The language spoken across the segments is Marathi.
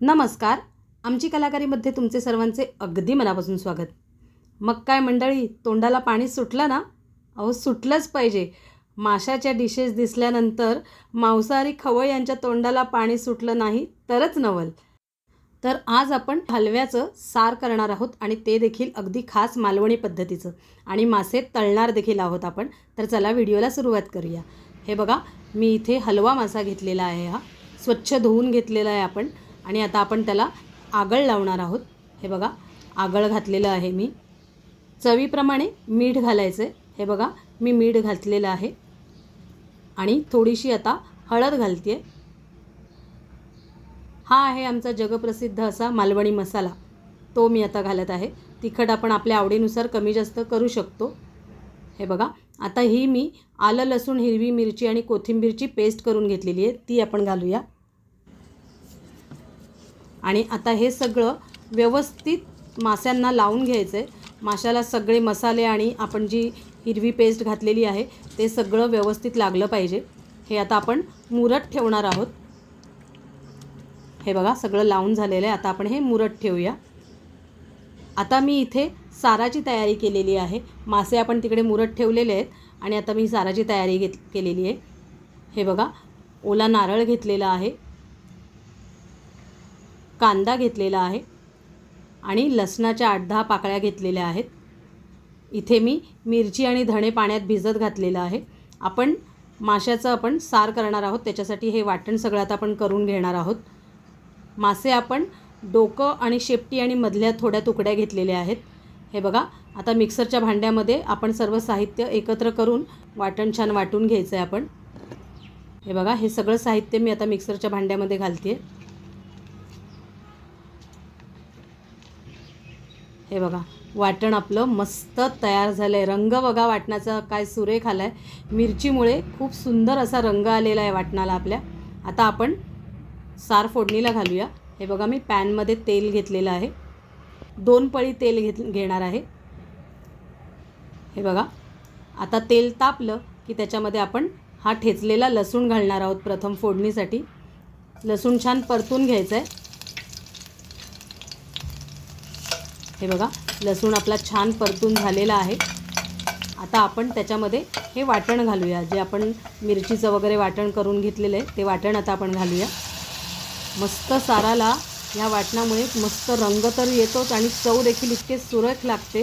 नमस्कार. आमची कलाकारीमध्ये तुमचे सर्वांचे अगदी मनापासून स्वागत. मग काय मंडळी तोंडाला पाणी सुटलं ना? अहो सुटलंच पाहिजे. माशाच्या डिशेस दिसल्यानंतर मांसाहारी खवय यांच्या तोंडाला पाणी सुटलं नाही तरच नवल. तर आज आपण हलव्याचं सार करणार आहोत आणि ते देखील अगदी खास मालवणी पद्धतीचं. आणि मासे तळणार देखील आहोत आपण. तर चला व्हिडिओला सुरुवात करूया. हे बघा मी इथे हलवा मासा घेतलेला आहे हा. स्वच्छ धुवून घेतलेला आहे आपण. आणि आता आपण त्याला आगळ लावणार आहोत. हे बघा आगळ घातलेलं आहे मी. चवीप्रमाणे मीठ घालायचं आहे हे बघा मी मीठ घातलेलं आहे. आणि थोडीशी आता हळद घालते आहे हा आहे आमचा जगप्रसिद्ध असा मालवणी मसाला. तो मी आता घालत आहे. तिखट आपण आपल्या आवडीनुसार कमी जास्त करू शकतो. हे बघा आता ही मी आलं लसूण हिरवी मिरची आणि कोथिंबीरची पेस्ट करून घेतलेली आहे. ती आपण घालूया. आणि आता हे सगळं व्यवस्थित माश्यांना लावून घ्यायचं आहे माशाला सगळे मसाले आणि आपण जी हिरवी पेस्ट घातलेली आहे ते सगळं व्यवस्थित लागलं पाहिजे. हे आता आपण मुरत ठेवणार आहोत. हे बघा सगळं लावून झालेलं आहे. आता आपण हे मुरत ठेवूया. आता मी इथे साराची तयारी केलेली आहे. मासे आपण तिकडे मुरत ठेवलेले आहेत आणि आता मी साराची तयारी घेत केलेली आहे. हे बघा ओला नारळ घेतलेला आहे. कांदा घेतलेला आहे आणि लसणाच्या आठ दहा पाकळ्या घेतलेल्या आहेत. इथे मी मिरची आणि धणे पाण्यात भिजत घातलेलं आहे. आपण माशाचं आपण सार करणार आहोत. त्याच्यासाठी हे वाटण सगळं आता आपण करून घेणार आहोत. मासे आपण डोकं आणि शेपटी आणि मधल्या थोड्या तुकड्या घेतलेल्या आहेत. हे बघा आता मिक्सरच्या भांड्यामध्ये आपण सर्व साहित्य एकत्र करून वाटण छान वाटून घ्यायचं आहे आपण. हे बघा हे सगळं साहित्य मी आता मिक्सरच्या भांड्यामध्ये घालते आहे हे बघा वाटण आपलं मस्त तयार झालं आहे रंग बघा वाटणाचा काय सुरेख आला आहे मिरचीमुळे खूप सुंदर असा रंग आलेला आहे वाटणाला आपल्या. आता आपण सार फोडणीला घालूया. हे बघा मी पॅनमध्ये तेल घेतलेलं आहे. दोन पळी तेल घेत घेणार आहे. हे बघा आता तेल तापलं की त्याच्यामध्ये आपण हा ठेचलेला लसूण घालणार आहोत प्रथम फोडणीसाठी. लसूण छान परतून घ्यायचं आहे हे बघा लसूण आपला छान परतून झालेला आहे. आता आपण त्याच्यामध्ये हे वाटण घालूया. जे आपण मिरचीचं वगैरे वाटण करून घेतलेलं आहे ते वाटण आता आपण घालूया. मस्त साराला ह्या वाटणामुळे मस्त रंग तर येतोच आणि चव देखील इतके सुरेख लागते.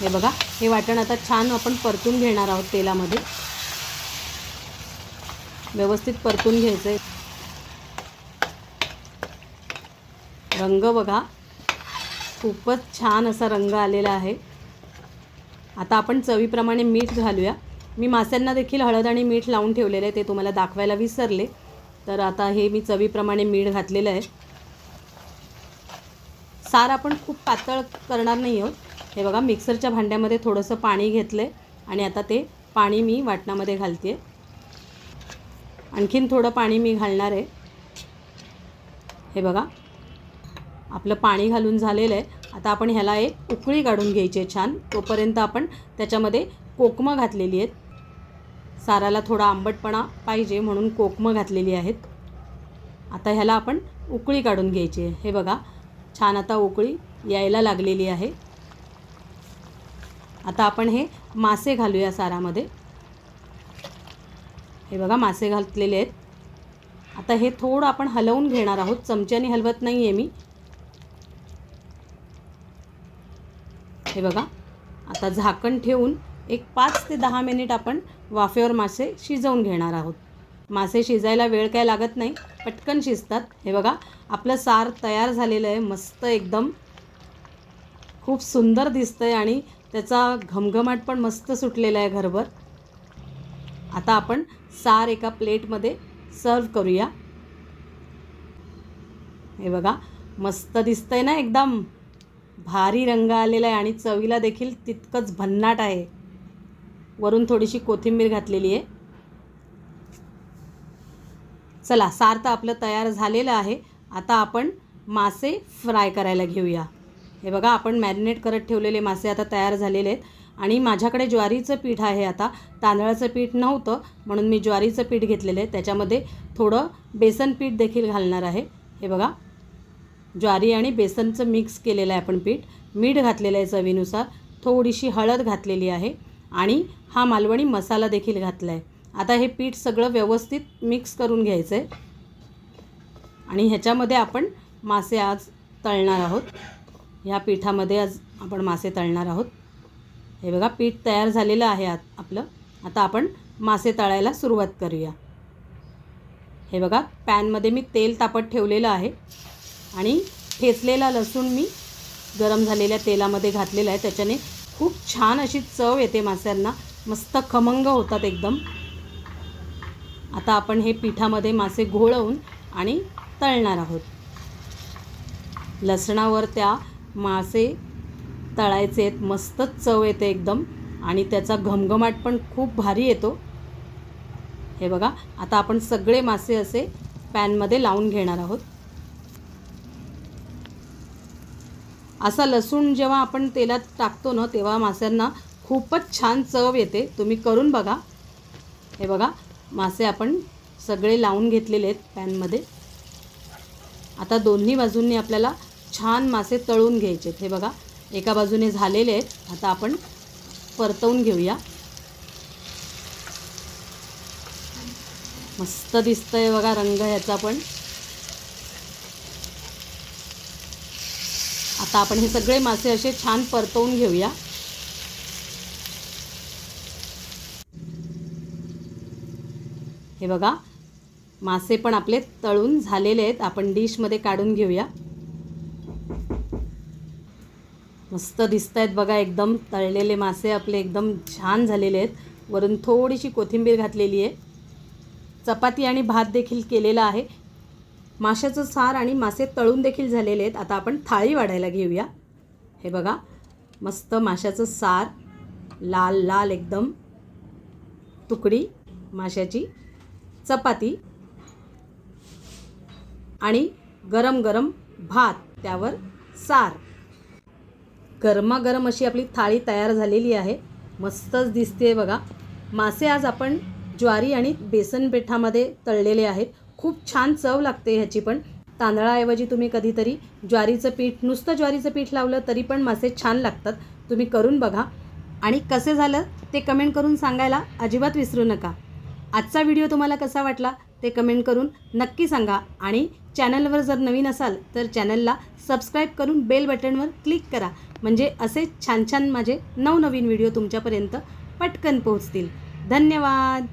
हे बघा हे वाटण आता छान आपण परतून घेणार आहोत तेलामध्ये. व्यवस्थित परतून घ्यायचं आहे रंग बघा खूपच छान असा रंग आलेला आहे. आता आपण चवीप्रमाणे मीठ घालूया. मी मास्यांना देखील हळद आणि मीठ लावून ठेवलेलं आहे ते तुम्हाला दाखवायला विसरले. तर आता हे मी चवीप्रमाणे मीठ घातलेलं आहे. सार आपण खूप पातळ करणार नाही आहोत. हे बघा मिक्सरच्या भांड्यामध्ये थोडंसं पाणी घेतलं आहे आणि आता ते पाणी मी वाटणामध्ये घालते आणखीन थोडं पाणी मी घालणार आहे. हे बघा आपलं पाणी घालून झालेलं आहे. आता आपण ह्याला एक उकळी काढून घ्यायची आहे छान. तोपर्यंत आपण त्याच्यामध्ये कोकमं घातलेली आहेत. साराला थोडा आंबटपणा पाहिजे म्हणून कोकमं घातलेली आहेत. आता ह्याला आपण उकळी काढून घ्यायची आहे. हे बघा छान आता उकळी यायला लागलेली आहे. आता आपण हे मासे घालूया सारामध्ये. हे बघा मासे घातलेले आहेत. आता हे थोडं आपण हलवून घेणार आहोत. चमच्याने हलवत नाही आहे मी. हे बघा. आता झाकण ठेवून एक पाच ते दहा मिनिट आपण वाफेवर मासे शिजवून घेणार आहोत. मासे शिजायला वेळ काय लागत नाही पटकन शिजतात. हे बघा आपलं सार तयार झालेलं आहे मस्त एकदम. खूप सुंदर दिसतं आहे आणि त्याचा घमघमाट पण मस्त सुटलेला आहे घरभर. आता आपण सार एका प्लेटमध्ये सर्व करूया. हे बघा मस्त दिसतंय ना एकदम. भारी रंग आलेला आहे आणि चवीला देखील तितकंच भन्नाट आहे. वरून थोडीशी कोथिंबीर घातलेली आहे. चला सार तर आपलं तयार झालेलं आहे. आता आपण मासे फ्राय करायला घेऊया. हे बघा आपण मॅरिनेट करत ठेवलेले मासे आता तयार झालेले आहेत. आणि माझ्याकडे ज्वारीचं पीठ आहे आता. तांदळाचं पीठ नव्हतं म्हणून मी ज्वारीचं पीठ घेतलेलं आहे. त्याच्यामध्ये थोडं बेसन पीठ देखील घालणार आहे. हे बघा ज्वारी आणि बेसनचं मिक्स केलेलं आहे आपण पीठ. मीठ घातलेलं आहे चवीनुसार. थोडीशी हळद घातलेली आहे. आणि हा मालवणी मसाला देखील घातला आहे. आता हे पीठ सगळं व्यवस्थित मिक्स करून घ्यायचं आहे आणि ह्याच्यामध्ये आपण मासे आज तळणार आहोत. ह्या पिठामध्ये आज आपण मासे तळणार आहोत. हे बघा पीठ तयार झालेलं आहे आत आपलं. आता आपण मासे तळायला सुरुवात करूया. हे बघा पॅनमध्ये मी तेल तापत ठेवलेलं आहे. आणि ठेचलेला लसूण मी गरम झालेल्या तेलामध्ये घातलेला आहे. त्याच्याने खूप छान अशी चव येते माश्यांना. मस्त खमंग होतात एकदम. आता आपण हे पिठामध्ये मासे घोळवून आणि तळणार आहोत. लसणावर त्या मासे तळायचे आहेत. मस्तच चव येते एकदम. आणि त्याचा घमघमाट पण खूप भारी येतो. हे बघा आता आपण सगळे मासे असे पॅनमध्ये लावून घेणार आहोत. असा लसूण जेव्हा आपण तेलात टाकतो ना तेव्हा माश्यांना खूपच छान चव येते. तुम्ही करून बघा. हे बघा मासे आपण सगळे लावून घेतलेले आहेत पॅनमध्ये. आता दोन्ही बाजूंनी आपल्याला छान मासे तळून घ्यायचे आहेत. हे बघा एका बाजूने झालेले आहेत. आता आपण परतवून घेऊया. मस्त दिसतंय बघा रंग ह्याचा पण. आता आपण हे सगळे मासे असे छान परतवून घेऊया. हे बघा मासे पण आपले तळून झालेले आहेत. आपण डिशमध्ये काढून घेऊया. मस्त दिसत आहेत बघा एकदम तळलेले मासे आपले एकदम छान झालेले आहेत. वरून थोडीशी कोथिंबीर घातलेली आहे. चपाती आणि भात देखील केलेला आहे. माशाचं सार आणि मासे तळून देखील झालेले आहेत. आता आपण थाळी वाढायला घेऊया. हे बघा मस्त माशाचं सार लाल लाल एकदम. तुकडी माशाची चपाती. आणि गरम गरम भात त्यावर सार. गरमागरम अशी आपली थाळी तयार झालेली आहे. मस्तच दिसते बघा. मासे आज आपण ज्वारी आणि बेसन पिठामध्ये तळलेले आहेत. खूप छान चव लागते ह्याची पण. तांदळाऐवजी तुम्ही कधीतरी ज्वारीचं पीठ नुसतं ज्वारीचं पीठ लावलं तरी पण मासे छान लागतात. तुम्ही करून बघा. आणि कसे झालं ते कमेंट करून सांगायला अजिबात विसरू नका. आजचा व्हिडिओ तुम्हाला कसा वाटला ते कमेंट करून नक्की सांगा. आणि चॅनलवर जर नवीन असाल तर चॅनलला सबस्क्राईब करून बेल बटनवर क्लिक करा. म्हणजे असे छान छान माझे नवनवीन व्हिडिओ तुमच्यापर्यंत पटकन पोहोचतील. धन्यवाद!